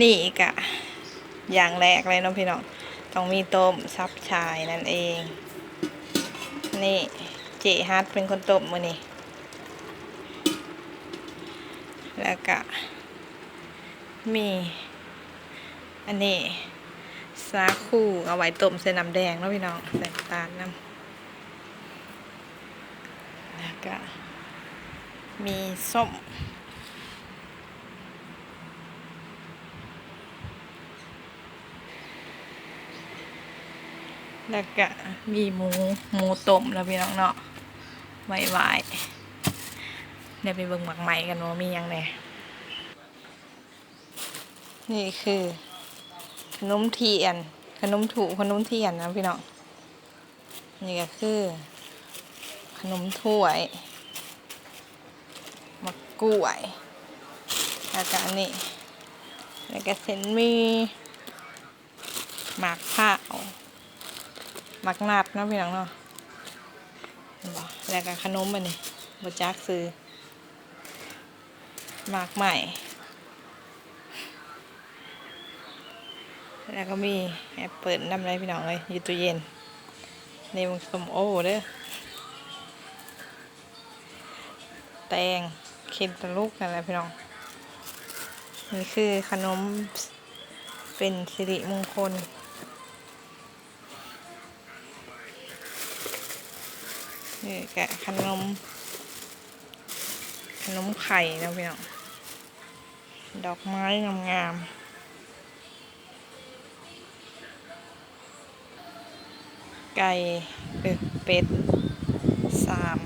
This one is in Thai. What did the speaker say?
นี่อีกอะอย่างแรกเลยเนาะพี่น้องต้องมีต้มซับชายนั่นเอง นี่เจฮัทเป็นคนต้มมือนี่แล้วก็มี อันนี้สาคูเอาไว้ต้มใส่น้ำแดงเนาะพี่น้องใส่ตาลน้ำแล้วก็มีส้ม แล้วก็มีหมูหมูต้มแล้วพี่น้องเนาะไว้ไว้เดี๋ยวไปเบิ่งหมักใหม่กันว่ามียังไงนี่คือขนมเทียนขนมถูขนมเทียนนะพี่น้องนี่ก็คือ ขนมถ้วยมะกล้วยแล้วก็อันนี้แล้วก็เส้นหมีหมากข้าว มักนัดนะพี่น้องเนาะแล้วก็ขนมอันนี้บจักซื้อมากใหม่ แล้วก็มีแอปเปิลน้ำไรพี่น้องเลยอยู่ตู้เย็นนี่มันสมโอเด้อแตงเค็มตะลุกอะไรพี่น้อง นี่คือขนมเป็นสิริมงคล นี่แกะขนม ขนมไข่นะพี่น้อง ดอกไม้งามๆไก่เป็ดเป็ดสาม